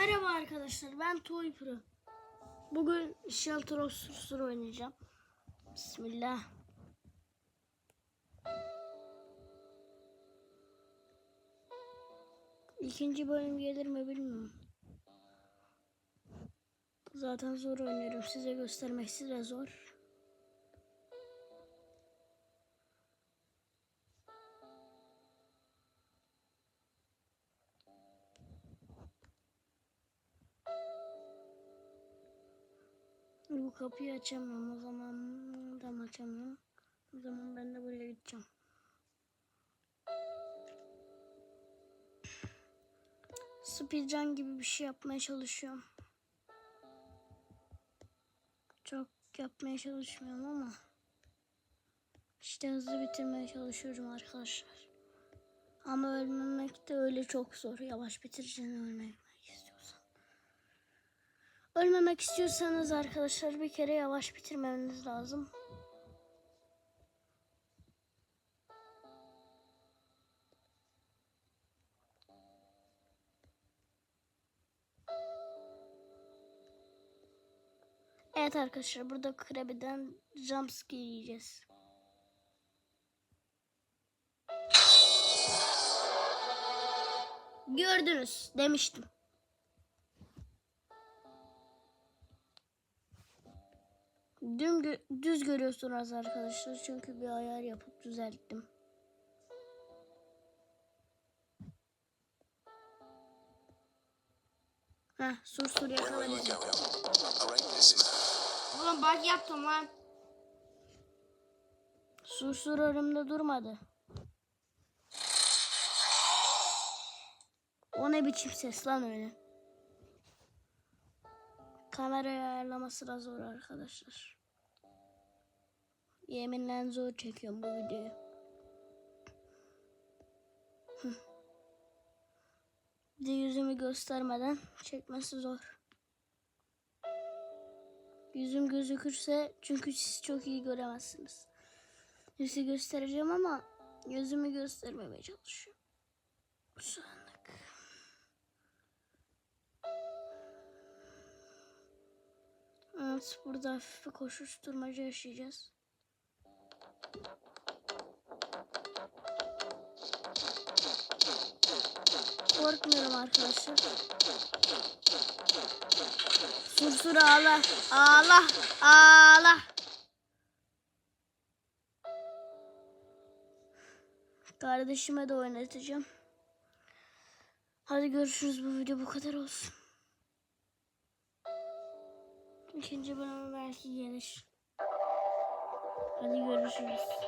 Merhaba arkadaşlar ben Toy Pro. Bugün Shelter of Sorcerer oynayacağım. Bismillah. İkinci bölüm gelir mi bilmiyorum. Zaten zor oynuyorum. Size göstermek de zor. Bu kapıyı açamıyorum o zaman da açamıyorum. O zaman ben de buraya gideceğim. Speedrun gibi bir şey yapmaya çalışıyorum. Çok yapmaya çalışmıyorum ama işte hızlı bitirmeye çalışıyorum arkadaşlar. Ama ölmemek de öyle çok zor. Yavaş bitireceğini ölmemek. Ölmemek istiyorsanız arkadaşlar bir kere yavaş bitirmeniz lazım. Evet arkadaşlar burada Krabi'den jumpscare yiyeceğiz. Gördünüz demiştim. Gö- düz görüyorsunuz arkadaşlar çünkü bir ayar yapıp düzelttim. Heh, sur sur yakala Where are you bizi. going? All right, this is Ulan bak yaptım lan. Sur sur önümde durmadı. O ne biçim ses lan öyle. Kamerayı ayarlaması da zor arkadaşlar. Yeminle zor çekiyorum bu videoyu. Bir de yüzümü göstermeden çekmesi zor. Yüzüm gözükürse çünkü siz çok iyi göremezsiniz. Yüzü göstereceğim ama yüzümü göstermemeye çalışıyorum. Şu. Evet burada hafif bir koşuşturmaca yaşayacağız. Korkmuyorum arkadaşlar. Sur sur ağla. Ağla. Ağla. Kardeşime de oynatacağım. Hadi görüşürüz. Bu video bu kadar olsun. İkinci bölümü belki gelir. Hadi görüşürüz.